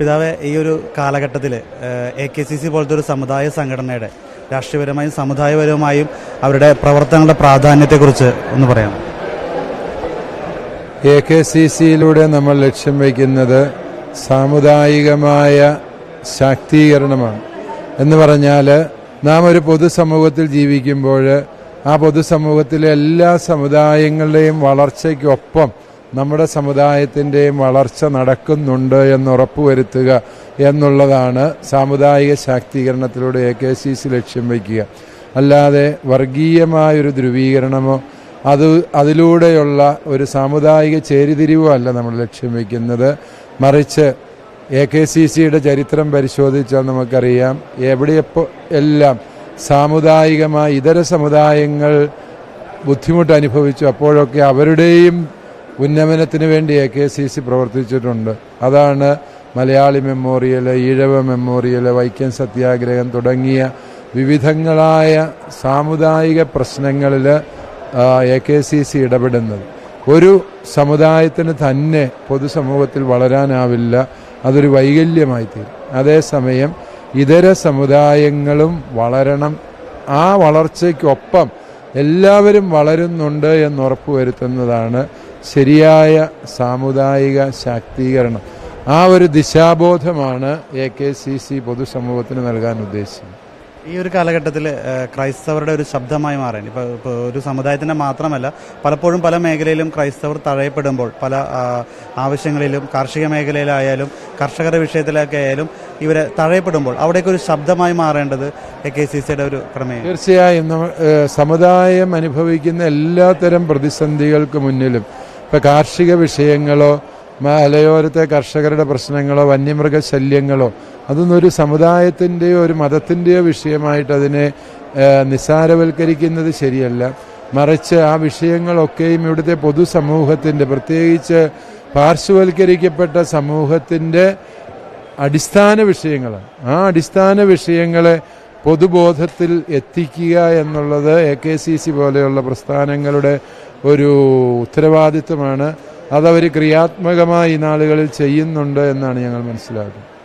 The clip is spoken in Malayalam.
പിതാവെ ഈ ഒരു കാലഘട്ടത്തിൽ എ കെ സി സി പോലത്തെ ഒരു സമുദായ സംഘടനയുടെ രാഷ്ട്രീയപരമായും സമുദായപരമായും അവരുടെ പ്രവർത്തനങ്ങളുടെ പ്രാധാന്യത്തെക്കുറിച്ച് ഒന്ന് പറയാം എ കെ സി സിയിലൂടെ നമ്മൾ ലക്ഷ്യം വയ്ക്കുന്നത് സാമുദായികമായ ശാക്തീകരണമാണ്. എന്ന് പറഞ്ഞാൽ നാം ഒരു പൊതുസമൂഹത്തിൽ ജീവിക്കുമ്പോൾ ആ പൊതുസമൂഹത്തിലെ എല്ലാ സമുദായങ്ങളുടെയും വളർച്ചയ്ക്കൊപ്പം നമ്മുടെ സമുദായത്തിന്റെയും വളർച്ച നടക്കുന്നുണ്ട് എന്ന് ഉറപ്പുവരുത്തുക എന്നുള്ളതാണ് സാമുദായിക ശാക്തീകരണത്തിലൂടെ എ കെ സി സി ലക്ഷ്യം വയ്ക്കുക. അല്ലാതെ വർഗീയമായൊരു ധ്രുവീകരണമോ അത് അതിലൂടെയുള്ള ഒരു സാമുദായിക ചേരിതിരിവോ അല്ല നമ്മൾ ലക്ഷ്യം വയ്ക്കുന്നത്. മറിച്ച് എ കെ സി സിയുടെ ചരിത്രം പരിശോധിച്ചാൽ നമുക്കറിയാം എവിടെയപ്പോൾ എല്ലാം സാമുദായികമായി ഇതര സമുദായങ്ങൾ ബുദ്ധിമുട്ട് അനുഭവിച്ചു അപ്പോഴൊക്കെ അവരുടെയും ഉന്നമനത്തിന് വേണ്ടി എ കെ സി സി പ്രവർത്തിച്ചിട്ടുണ്ട്. അതാണ് മലയാളി മെമ്മോറിയൽ ഈഴവ മെമ്മോറിയൽ വൈക്കം സത്യാഗ്രഹം തുടങ്ങിയ വിവിധങ്ങളായ സാമുദായിക പ്രശ്നങ്ങളിൽ എ കെ സി സി ഇടപെടുന്നത്. ഒരു സമുദായത്തിന് തന്നെ പൊതുസമൂഹത്തിൽ വളരാനാവില്ല. അതൊരു വൈകല്യമായി തീരും. അതേസമയം ഇതര സമുദായങ്ങളും വളരണം. ആ വളർച്ചയ്ക്കൊപ്പം എല്ലാവരും വളരുന്നുണ്ട് എന്ന് ഉറപ്പുവരുത്തുന്നതാണ് ശരിയായ സാമുദായിക ശാക്തീകരണം. ആ ഒരു ദിശാബോധമാണ് എ കെ സി സി പൊതുസമൂഹത്തിന് നൽകാൻ ഉദ്ദേശിച്ചത്. ഈ ഒരു കാലഘട്ടത്തിൽ ക്രൈസ്തവരുടെ ഒരു ശബ്ദമായി മാറാൻ. ഇപ്പോൾ ഇപ്പോൾ ഒരു സമുദായത്തിന്റെ മാത്രമല്ല പലപ്പോഴും പല മേഖലയിലും ക്രൈസ്തവർ തഴയപ്പെടുമ്പോൾ പല ആവശ്യങ്ങളിലും കാർഷിക മേഖലയിലായാലും കർഷകരുടെ വിഷയത്തിലൊക്കെ ആയാലും ഇവരെ തഴയപ്പെടുമ്പോൾ അവിടേക്ക് ഒരു ശബ്ദമായി മാറേണ്ടത് എ കെ സി സിയുടെ ഒരു ക്രമേ തീർച്ചയായും സമുദായം അനുഭവിക്കുന്ന എല്ലാത്തരം പ്രതിസന്ധികൾക്ക് മുന്നിലും ഇപ്പൊ കാർഷിക വിഷയങ്ങളോ മലയോരത്തെ കർഷകരുടെ പ്രശ്നങ്ങളോ വന്യമൃഗ ശല്യങ്ങളോ അതൊന്നും ഒരു സമുദായത്തിന്റെയോ ഒരു മതത്തിന്റെയോ വിഷയമായിട്ട് അതിനെ നിസ്സാരവൽക്കരിക്കുന്നത് ശരിയല്ല. മറിച്ച് ആ വിഷയങ്ങളൊക്കെയും ഇവിടുത്തെ പൊതുസമൂഹത്തിന്റെ പ്രത്യേകിച്ച് പാർശ്വവൽക്കരിക്കപ്പെട്ട സമൂഹത്തിന്റെ അടിസ്ഥാന വിഷയങ്ങളാണ്. ആ അടിസ്ഥാന വിഷയങ്ങളെ പൊതുബോധത്തിൽ എത്തിക്കുക എന്നുള്ളത് എ കെ സി സി പോലെയുള്ള പ്രസ്ഥാനങ്ങളുടെ ഒരു ഉത്തരവാദിത്വമാണ് അതവർ ക്രിയാത്മകമായി ഈ നാളുകളിൽ ചെയ്യുന്നുണ്ട് എന്നാണ് ഞങ്ങൾ മനസ്സിലാക്കുന്നത്.